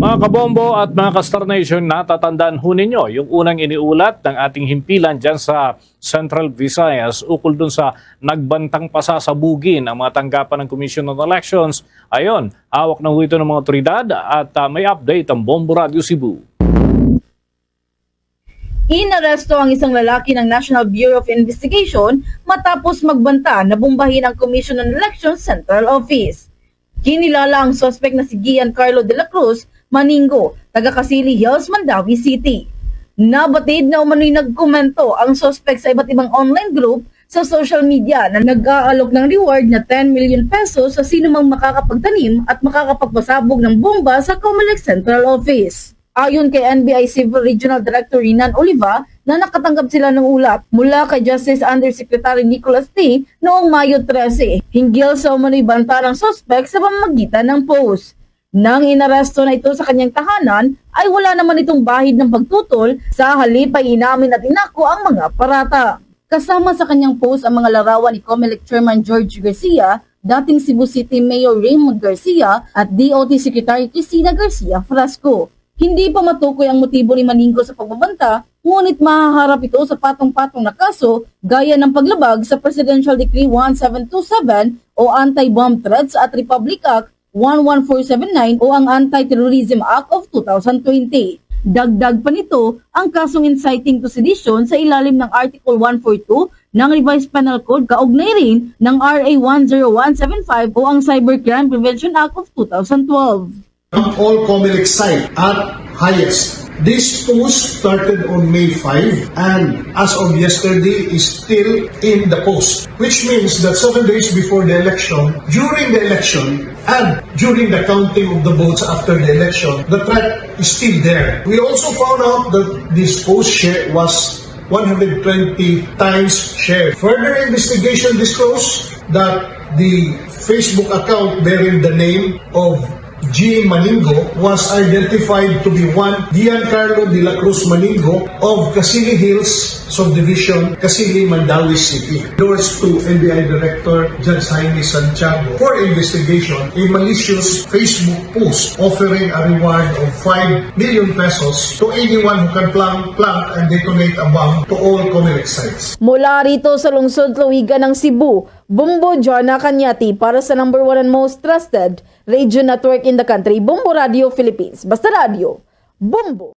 Mga kabombo at mga ka-Star Nation, natatandaan ho ninyo yung unang iniulat ng ating himpilan dyan sa Central Visayas ukol dun sa nagbantang pasasabugin ang mga tanggapan ng Commission on Elections. Ayon, hawak na ho ito ng mga otoridad at ah, may update ang Bombo Radio Cebu. Inaresto ang isang lalaki ng National Bureau of Investigation matapos magbanta na bombahin ang Commission on Elections Central Office. Kinilala ang suspect na si Giancarlo de la Cruz Maningo, taga Casili Hills, Mandawi City. Nabatid na umano'y nagkomento ang suspect sa iba't ibang online group sa social media na nag-aalok ng reward na 10 million pesos sa sino mang makakapagtanim at makakapagpasabog ng bomba sa Comelec Central Office. Ayon kay NBI Civil Regional Director Rinan Oliva na nakatanggap sila ng ulat mula kay Justice Undersecretary Nicholas T. noong Mayo 13 hinggil sa umano'y banta ng suspect sa pamamagitan ng post. Nang inaresto na ito sa kanyang tahanan, ay wala naman itong bahid ng pagtutol sa halip ay inamin at inako ang mga parata. Kasama sa kanyang post ang mga larawan ni COMELEC Chairman George Garcia, dating Cebu City Mayor Raymond Garcia at DOT Secretary Cristina Garcia Frasco. Hindi pa matukoy ang motibo ni Maningo sa pagbabanta, ngunit mahaharap ito sa patong-patong na kaso gaya ng paglabag sa Presidential Decree 1727 o Anti-Bomb Threats at Republic Act 11479 o ang Anti-Terrorism Act of 2020. Dagdag pa nito ang kasong inciting to sedition sa ilalim ng Article 142 ng Revised Penal Code kaugnay rin ng RA 10175 o ang Cybercrime Prevention Act of 2012. Ang all Comelec site at highest. This post started on May 5 and as of yesterday is still in the post, which means that seven days before the election, during the election, and during the counting of the votes after the election, the threat is still there. We also found out that this post share was 120 times shared. Further investigation disclosed that the Facebook account bearing the name of G. Maningo was identified to be one Giancarlo de la Cruz Maningo of Casili Hills Subdivision, Casili, Mandawi City. Endorsed to NBI Director Judge Jaime Santiago for investigation a malicious Facebook post offering a reward of 5 million pesos to anyone who can plant, plant and detonate a bomb to all Comelec sites. Mula rito sa lungsod Lawigan ng Cebu, Bumbo Jana Kanyati para sa number one and most trusted radio network in the country, Bumbo Radio Philippines. Basta Radio, Bumbo!